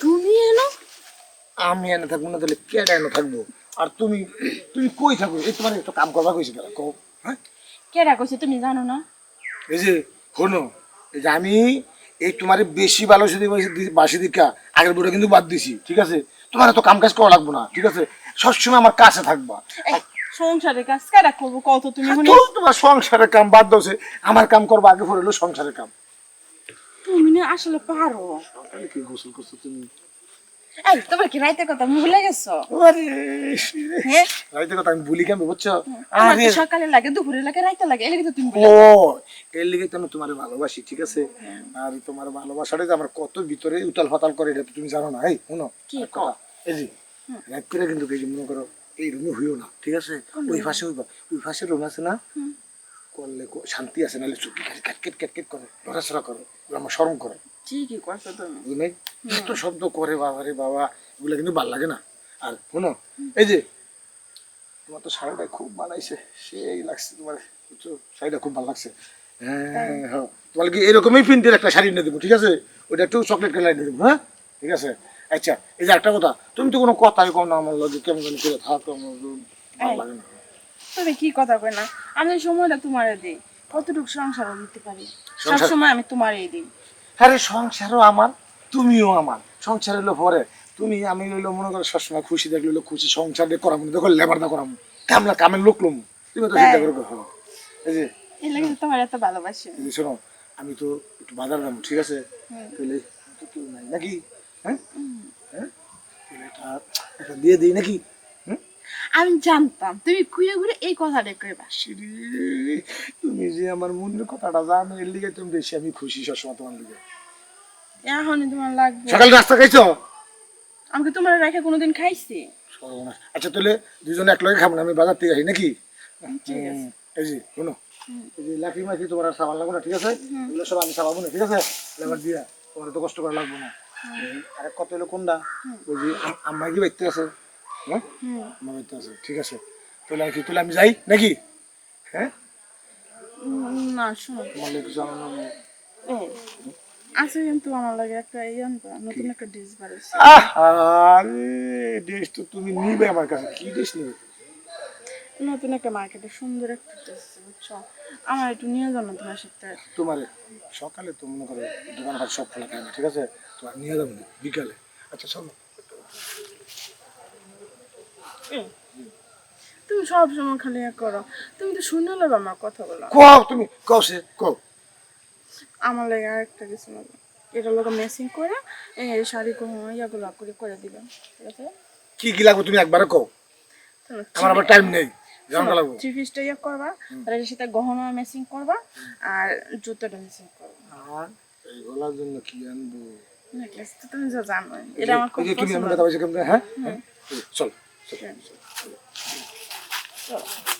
তুমি এলো আমি এনে থাকব না তাহলে কেডা এনে থাকব? আর তুমি তুমি কই থাকো? এই তোমার একটা কাম করবা কইছি কও হ্যাঁ? কেডা কইছে তুমি জানো না? এই যে শোনো এই যে আমি এই তোমার বেশি ভালো যদি বাসি দিকা আগের বউটা কিন্তু বাদ দিছি ঠিক আছে? তোমার এত কাম কাজ করা লাগবো না ঠিক আছে? সবসময় আমার কাছে থাকবা। সংসারের কাজ কেডা করব? কত তুমি তোমার সংসারের কাম বাদ দছে আমার কাম করব আগে হলো সংসারের কাম। তুমি না আসলে পারো। সকালে কি গোসল করছ তুমি? এই তোমার কি রাইতে কথা ভুলে গেছো? আরে হ্যাঁ? কথা আমি ভুলি কেন বুঝছ? আরে সকালে লাগে দুপুরে লাগে রাইতে লাগে এলে তো তুমি ও এর লিগে তো আমি তোমার ভালোবাসি ঠিক আছে? আর তোমার ভালোবাসাটা আমার কত ভিতরে উতাল ফাতাল করে এটা তো তুমি জানো না। এই শুনো কি একটা কথা, এই যে রাত কিন্তু মনে করো এই রুমে হইও না ঠিক আছে? ওই পাশে হইবা ওই পাশে রুম আছে না? করলে শান্তি আছে নাহলে চুপি ক্যাট ক্যাট ক্যাট ক্যাট করে নড়াচড়া করে আমার শরম করে। ঠিকই করছ তুমি এত শব্দ করে বাবা রে বাবা এগুলো কিন্তু ভালো লাগে না। আর শোনো এই যে তোমার তো শাড়িটা খুব বানাইছে সেই লাগছে তোমার বুঝছ? শাড়িটা খুব ভালো লাগছে। হ্যাঁ হ্যাঁ। তোমার কি এরকমই প্রিন্টের একটা শাড়ি এনে দেবো ঠিক আছে? ওইটা একটু চকলেট কালার এনে দেবো হ্যাঁ? ঠিক আছে? আচ্ছা এই যে একটা কথা তুমি তো কোনো কথাই কম না আমার লগে কেমন করে থাকো আমার ভালো লাগে না। তুমি কি কথা কই না? আমি সময়টা তোমারে দিই কতটুকু সংসারও দিতে পারি? সব সময় আমি তোমারই দিই। আরে সংসারও আমার তুমিও আমার। সংসার হলো পরে তুমি আমি হইল মনে করো সবসময় খুশি দেখলে হইল খুশি সংসার দিয়ে করাবো দেখো লেবার দা করাবো কামলা কামের লোক লম। তুমি তো চিন্তা করো হ্যাঁ। এই যে এই লাগে তোমার এত ভালোবাসি। যে শোনো আমি তো একটু বাজার যাব ঠিক আছে? তাহলে তো কেউ নাই নাকি? হ্যাঁ? হ্যাঁ? তাহলে একটা একটা দিয়ে দিই নাকি? আমি জানতাম তুমি ঘুরে ঘুরে এই কথাটা কইবা তুমি যে আমার মনের কথাটা জানো এর লিগে তুমি বেশি আমি খুশি সবসময় তোমার লিগে। এখনই তোমার লাগবে। সকালে নাস্তা খাইছো? আমাকে তোমার রেখে কোনোদিন খাইছি? সর্বনাশ। আচ্ছা তাহলে দুজনে এক লগে খাব না আমি বাজার থেকে আসি নাকি? ঠিক আছে। হুম, এই যে শোনো। এই যে তোমার আর সাবান লাগবে না ঠিক আছে? এগুলো সব আমি সাবাবো না ঠিক আছে? লেবার দিয়া তোমার তো কষ্ট করা লাগবে না। আরেক কত হলো কোনটা? ওই যে আম- আম্মা কি বাইতে আছে? হ্যাঁ? আছে ঠিক আছে। তাহলে আর কি তাহলে আমি যাই? নাকি? হ্যাঁ? না শোনো। আছে কিন্তু আমার লাগে একটা ইয়ান নতুন একটা ডিশ বাড়ছে আহ, আরে ডিশ তো তুমি নিবে আমার কাছে। কি ডিশ নিবে? নতুন একটা মার্কেটে সুন্দর একটা বুঝছ? আমার একটু নিয়ে যাও না তোমার সাথে। তোমার সকালে তো মনে করো দোকান হাট সব খোলা থাকে ঠিক আছে? তোমার নিয়ে যাব বিকালে। আচ্ছা চলো এই, তুমি সব সময় খালি ইয়া করো। তুমি তো শুনে নেবে আমার কথাগুলো। কও তুমি কও সে কও। আমার লাগে আরেকটা কিছু নেবে এটা লোক মেসিং করে এই শাড়ি কোনো ইয়াগুলো করে করে দিবে। ঠিক আছে? কি কি লাগবে তুমি একবারে কও। আমার আবার টাইম নেই থ্রি পিসটা ইয়ে করবা আর এর সাথে গহনা মেসিং করবা আর জুতোটা মেসিং করবা। আর এই গলার জন্য কি আনব? নেকলেস তো তুমি যা জানো এটা আমার খুব পছন্দ। আমি কথা বলছি কেমন হ্যাঁ চল চল চলো